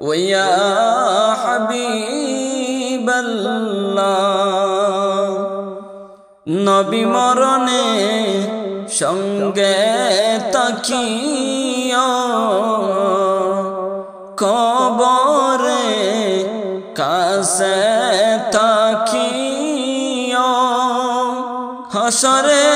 ويا حبيب الله নবী মরণে সঙ্গে তাকিও কবরে কাছে তাকিও হসরে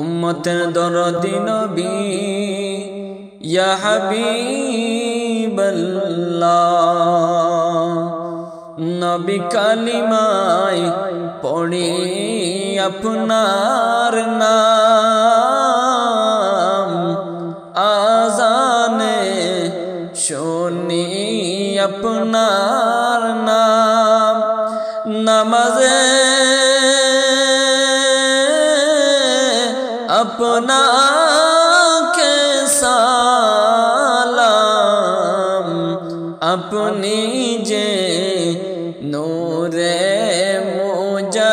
উম্মতের দরদি নবী ইয়া নবী কালিমায় পড়ি আপনার নাম আজানে শুনি আপনার নাম। নামাজে যে নূরে মুজাসাম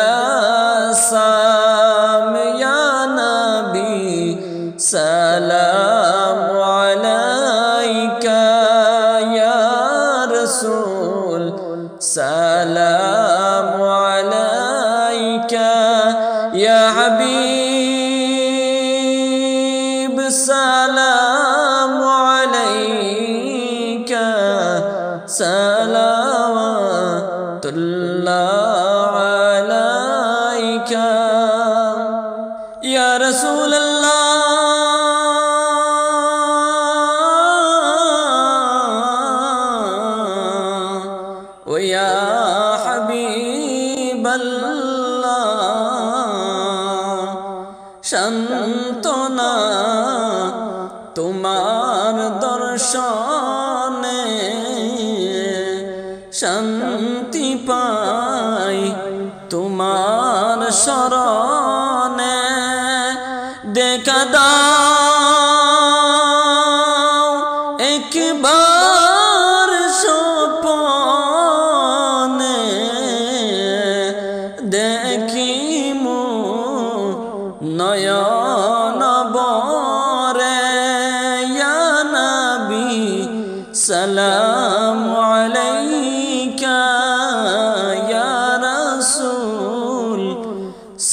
ইয়া নবী সালাম আলাইকা ইয়া রাসূল সালাম আলাইকা ইয়া হাবিব রাসূলুল্লাহ। ও হাবিবাল্লাহ। শান্তনা তোমার দর্শনে শান্তি পাই তোমার শরণে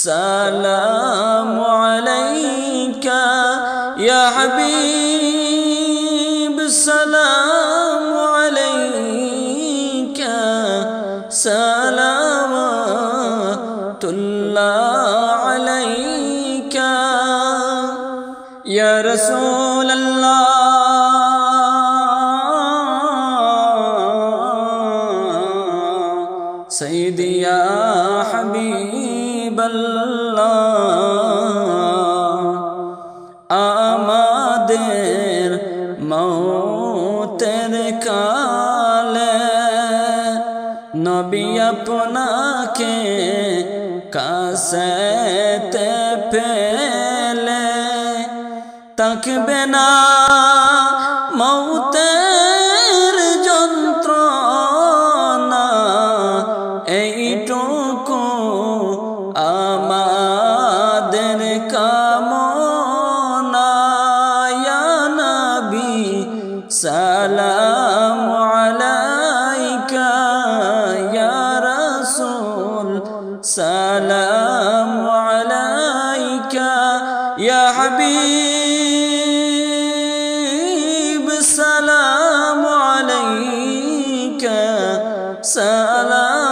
সালাম আলাইকা ইয়া হাবিব সালাম আলাইকা সালাওয়াতুল্লাহ আলাইকা ইয়া রাসূলাল্লাহ মৌতের কালে নবী আপনাকে কাসেতে ফেলে তাকবে না السلام عليك يا حبيب السلام عليك. صلوات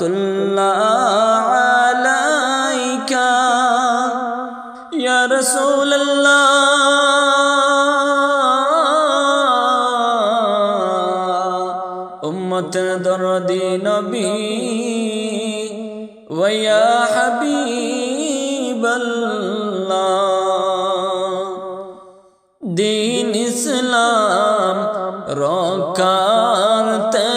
الله عليك. يا رسول الله أمة دردي نبي. ওয়া হাবিবাল্লাহ দিন ইসলাম রকারতে তুমি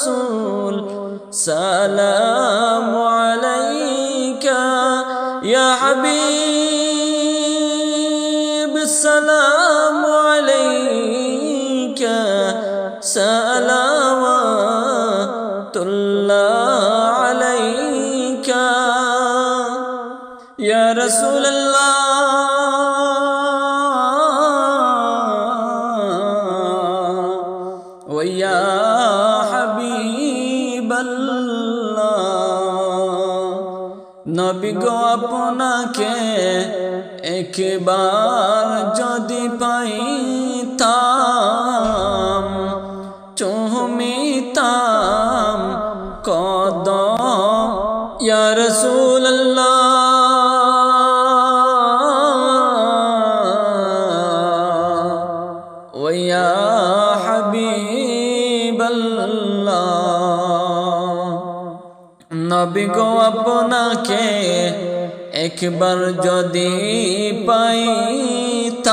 রাসূল সালাম আলাইকা ইয়া হাবিব সালাম আলাইকা সালাওয়াতুল্লাহ আলাইকা ইয়া রাসূলুল্লাহ নবী গো আপনাকে একবার যদি পাইতাম চুমিতাম কদম ইয়া রাসূলুল্লাহ ওয়া হাবিবাল্লাহ। নবী গো আপনাকে একবার যদি পাইতাম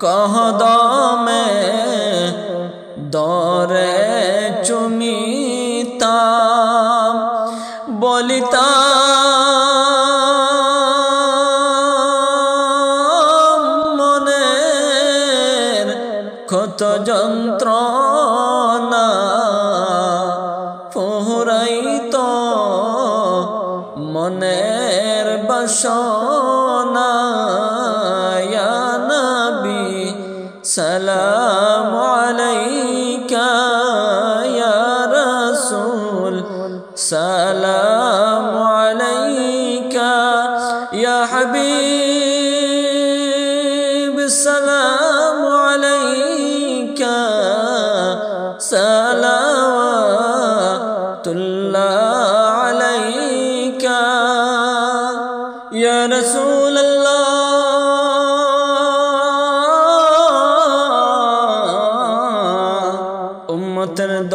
কহদমে দরে চুমিতাম বলিতাম বাসনা ইয়া নবী সালাম আলাইকা ইয়া রাসূল সালাম আলাইকা ইয়া হাবিব উম্মতের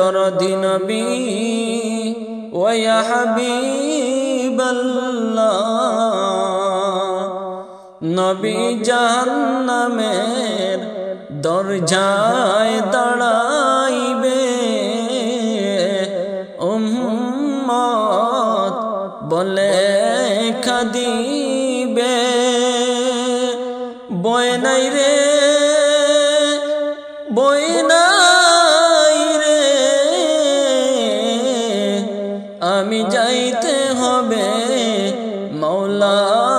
ওয়া হাবিবাল্লাহ। নবী জাহান্নামের দরজায় দাঁড়াইবে। উম্মত বলে খাদিবে। বয় নাই রে আমি যাইতে হবে মৌলার